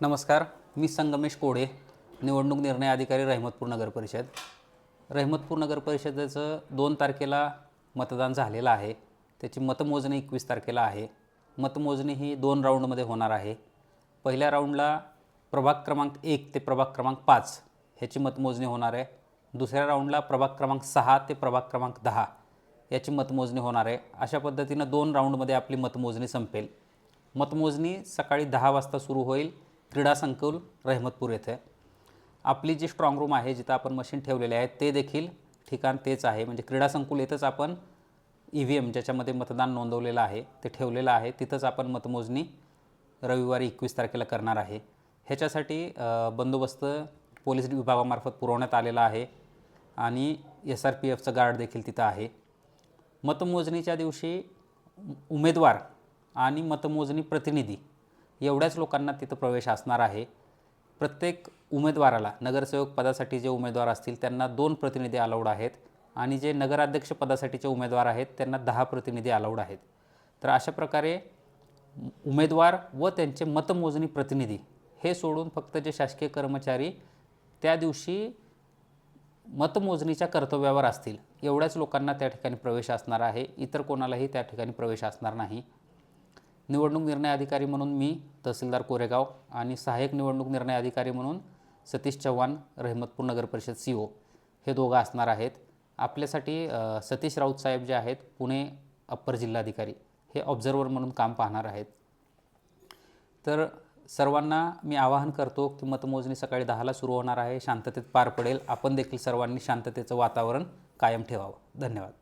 नमस्कार मी संगमेश कोडे निवडणूक निर्णय अधिकारी रहिमतपूर नगर परिषद. रहिमतपूर नगर परिषदेचं दोन तारखेला मतदान झालेलं आहे. त्याची मतमोजणी एकवीस तारखेला आहे. मतमोजणी ही दोन राऊंडमध्ये होणार आहे. पहिल्या राऊंडला प्रभाग क्रमांक एक ते प्रभाग क्रमांक पाच ह्याची मतमोजणी होणार आहे. दुसऱ्या राऊंडला प्रभाग क्रमांक सहा ते प्रभाग क्रमांक दहा याची मतमोजणी होणार आहे. अशा पद्धतीनं दोन राऊंडमध्ये आपली मतमोजणी संपेल. मतमोजणी सकाळी दहा वाजता सुरू होईल. क्रीडा संकुल रहमतपूर येथे. आपली जी स्ट्रॉंग रूम आहे जिथं आपण मशीन ठेवलेले आहेत ते देखील ठिकाण तेच आहे. म्हणजे क्रीडा संकुल येथंच आपण ई व्ही एम ज्याच्यामध्ये मतदान नोंदवलेलं आहे ते ठेवलेलं आहे. तिथंच आपण मतमोजणी रविवारी एकवीस तारखेला करणार आहे. ह्याच्यासाठी बंदोबस्त पोलीस विभागामार्फत पुरवण्यात आलेला आहे आणि एस आर पी एफचं गार्ड देखील तिथं आहे. मतमोजणीच्या दिवशी उमेदवार आणि मतमोजणी प्रतिनिधी एवढ्याच लोकांना तिथं प्रवेश असणार आहे. प्रत्येक उमेदवाराला नगरसेवक पदासाठी जे उमेदवार असतील त्यांना दोन प्रतिनिधी अलाउड आहेत आणि जे नगराध्यक्ष पदासाठीचे उमेदवार आहेत त्यांना दहा प्रतिनिधी अलाउड आहेत. तर अशा प्रकारे उमेदवार व त्यांचे मतमोजणी प्रतिनिधी हे सोडून फक्त जे शासकीय कर्मचारी त्या दिवशी मतमोजणीच्या कर्तव्यावर असतील एवढ्याच लोकांना त्या ठिकाणी प्रवेश असणार आहे. इतर कोणालाही त्या ठिकाणी प्रवेश असणार नाही. निवडणूक निर्णय अधिकारी म्हणून मी तहसीलदार कोरेगाव आणि सहाय्यक निवडणूक निर्णय अधिकारी म्हणून सतीश चव्हाण रहमतपूर नगर परिषद सी ओ हे दोघं असणार आहेत. आपल्यासाठी सतीश राऊत साहेब जे आहेत पुणे अप्पर जिल्हाधिकारी हे ऑब्झर्वर म्हणून काम पाहणार आहेत. तर सर्वांना मी आवाहन करतो की मतमोजणी सकाळी दहाला सुरू होणार आहे. शांततेत पार पडेल. आपण देखील सर्वांनी शांततेचं वातावरण कायम ठेवावं. धन्यवाद.